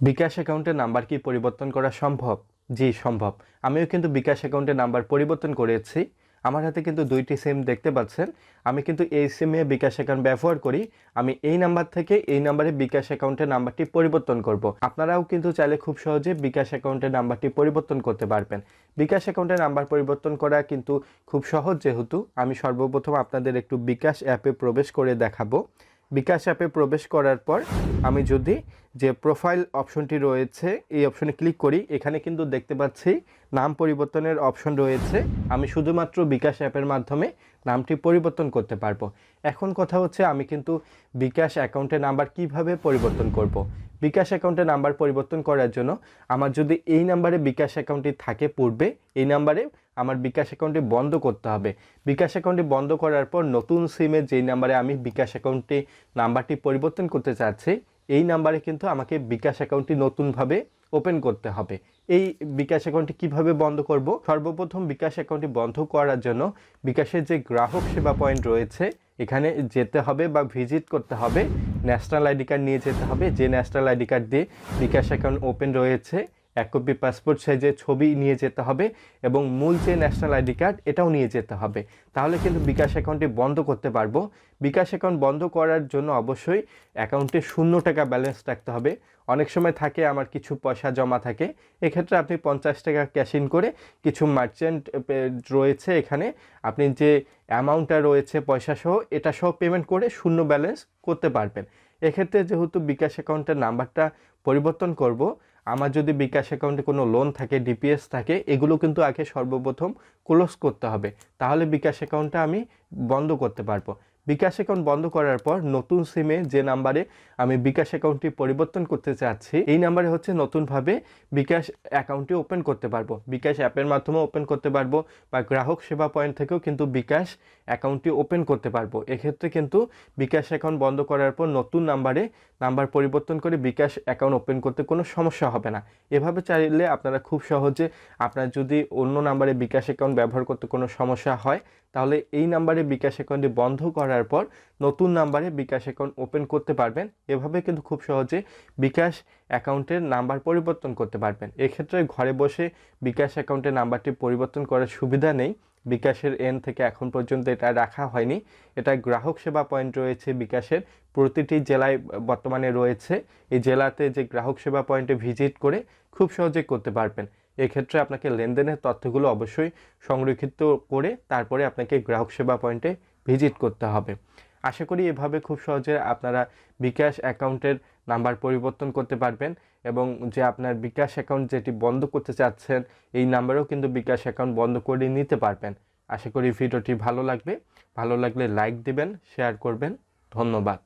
বিকাশ অ্যাকাউন্টের নাম্বার কি পরিবর্তন করা সম্ভব? জি, সম্ভব। আমিও কিন্তু বিকাশ অ্যাকাউন্টের নাম্বার পরিবর্তন করেছি। আমার হাতে কিন্তু দুইটি সিম দেখতে পাচ্ছেন। আমি কিন্তু এই সিমে বিকাশ অ্যাকাউন্ট ব্যবহার করি। আমি এই নাম্বার থেকে এই নাম্বারে বিকাশ অ্যাকাউন্টের নাম্বারটি পরিবর্তন করব। আপনারাও কিন্তু চাইলে খুব সহজে বিকাশ অ্যাকাউন্টের নাম্বারটি পরিবর্তন করতে পারবেন। বিকাশ অ্যাকাউন্টের নাম্বার পরিবর্তন করা কিন্তু খুব সহজ যেহেতু। আমি সর্বপ্রথম আপনাদের একটু বিকাশ অ্যাপে প্রবেশ করে দেখাবো। বিকাশ অ্যাপে প্রবেশ করার পর আমি যদি যে প্রোফাইল অপশনটি রয়েছে, এই অপশনে ক্লিক করি, এখানে কিন্তু দেখতে পাচ্ছি নাম পরিবর্তনের অপশন রয়েছে আমি শুধুমাত্র বিকাশ অ্যাপের মাধ্যমে নামটি পরিবর্তন করতে পারব এখন কথা হচ্ছে আমি কিন্তু বিকাশ অ্যাকাউন্টের নাম্বার কীভাবে পরিবর্তন করব। বিকাশ অ্যাকাউন্টের নাম্বার পরিবর্তন করার জন্য আমার যদি এই নাম্বারে বিকাশ অ্যাকাউন্টটি থাকে পূর্বে, এই নাম্বারে আমার বিকাশ অ্যাকাউন্টটি বন্ধ করতে হবে। বিকাশ অ্যাকাউন্টটি বন্ধ করার পর নতুন সিমে যেই নাম্বারে আমি বিকাশ অ্যাকাউন্টটি নাম্বারটি পরিবর্তন করতে চাচ্ছি, এই নাম্বারে কিন্তু আমাকে বিকাশ অ্যাকাউন্টটি নতুনভাবে ওপেন করতে হবে। এই বিকাশ অ্যাকাউন্টটি কীভাবে বন্ধ করব? সর্বপ্রথম বিকাশ অ্যাকাউন্টটি বন্ধ করার জন্য বিকাশের যে গ্রাহক সেবা পয়েন্ট রয়েছে, এখানে যেতে হবে বা ভিজিট করতে হবে। ন্যাশনাল আইডি কার্ড নিয়ে যেতে হবে। যে ন্যাশনাল আইডি কার্ড দিয়ে বিকাশ অ্যাকাউন্ট ওপেন রয়েছে এক কপি পাসপোর্ট সাইজের ছবি নিয়ে যেতে হবে এবং মূল যে ন্যাশনাল আইডি কার্ড এটাও নিয়ে যেতে হবে। তাহলে কিন্তু বিকাশ অ্যাকাউন্টটি বন্ধ করতে পারব। বিকাশ অ্যাকাউন্ট বন্ধ করার জন্য অবশ্যই অ্যাকাউন্টে শূন্য টাকা ব্যালেন্স রাখতে হবে। অনেক সময় থাকে আমার কিছু পয়সা জমা থাকে, এক্ষেত্রে আপনি পঞ্চাশ টাকা ক্যাশ ইন করে কিছু মার্চেন্ট রয়েছে এখানে। আপনি যে অ্যামাউন্টটা রয়েছে পয়সা সহ, এটা সহ পেমেন্ট করে শূন্য ব্যালেন্স করতে পারবেন। এক্ষেত্রে যেহেতু বিকাশ অ্যাকাউন্টের নাম্বারটা পরিবর্তন করব আমার যদি বিকাশ অ্যাকাউন্টে কোনো লোন থাকে ডিপিএস থাকে, এগুলো কিন্তু আগে সর্বপ্রথম ক্লোজ করতে হবে। তাহলে বিকাশ অ্যাকাউন্টটা আমি বন্ধ করতে পারব। বিকাশ অ্যাকাউন্ট বন্ধ করার পর নতুন সিমে যে নাম্বারে আমি বিকাশ অ্যাকাউন্টটি পরিবর্তন করতে চাচ্ছি, এই নাম্বারে হচ্ছে নতুনভাবে বিকাশ অ্যাকাউন্টটি ওপেন করতে পারব। বিকাশ অ্যাপের মাধ্যমে ওপেন করতে পারব বা গ্রাহক সেবা পয়েন্ট থেকেও কিন্তু বিকাশ অ্যাকাউন্টটি ওপেন করতে পারব। এক্ষেত্রে কিন্তু বিকাশ অ্যাকাউন্ট বন্ধ করার পর নতুন নাম্বারে নাম্বার পরিবর্তন করে বিকাশ অ্যাকাউন্ট ওপেন করতে কোনো সমস্যা হবে না। এভাবে চাইলে আপনারা খুব সহজে আপনার যদি অন্য নাম্বারে বিকাশ অ্যাকাউন্ট ব্যবহার করতে কোনো সমস্যা হয়, তাহলে এই নাম্বারে বিকাশ অ্যাকাউন্টটি বন্ধ করার পর নতুন নাম্বারে বিকাশ অ্যাকাউন্ট ওপেন করতে পারবেন। এভাবে কিন্তু খুব সহজে বিকাশ অ্যাকাউন্টের নাম্বার পরিবর্তন করতে পারবেন। এক্ষেত্রে ঘরে বসে বিকাশ অ্যাকাউন্টের নাম্বারটি পরিবর্তন করার সুবিধা নেই। বিকাশের এন থেকে এখন পর্যন্ত এটা রাখা হয়নি। এটা গ্রাহক সেবা পয়েন্ট রয়েছে বিকাশের। প্রতিটি জেলায় বর্তমানে রয়েছে। এই জেলাতে যে গ্রাহক সেবা পয়েন্টে ভিজিট করে খুব সহজে করতে পারবেন। এক্ষেত্রে আপনাকে লেনদেনের তথ্যগুলো অবশ্যই সংরক্ষিত করে তারপরে আপনাকে গ্রাহক সেবা পয়েন্টে ভিজিট করতে হবে। আশা করি এভাবে খুব সহজে আপনারা বিকাশ অ্যাকাউন্টের নাম্বার পরিবর্তন করতে পারবেন এবং যে আপনার বিকাশ অ্যাকাউন্ট যেটি বন্ধ করতে চাচ্ছেন, এই নাম্বারেও কিন্তু বিকাশ অ্যাকাউন্ট বন্ধ করে নিতে পারবেন। আশা করি ভিডিওটি ভালো লাগবে। ভালো লাগলে লাইক দিবেন, শেয়ার করবেন। ধন্যবাদ।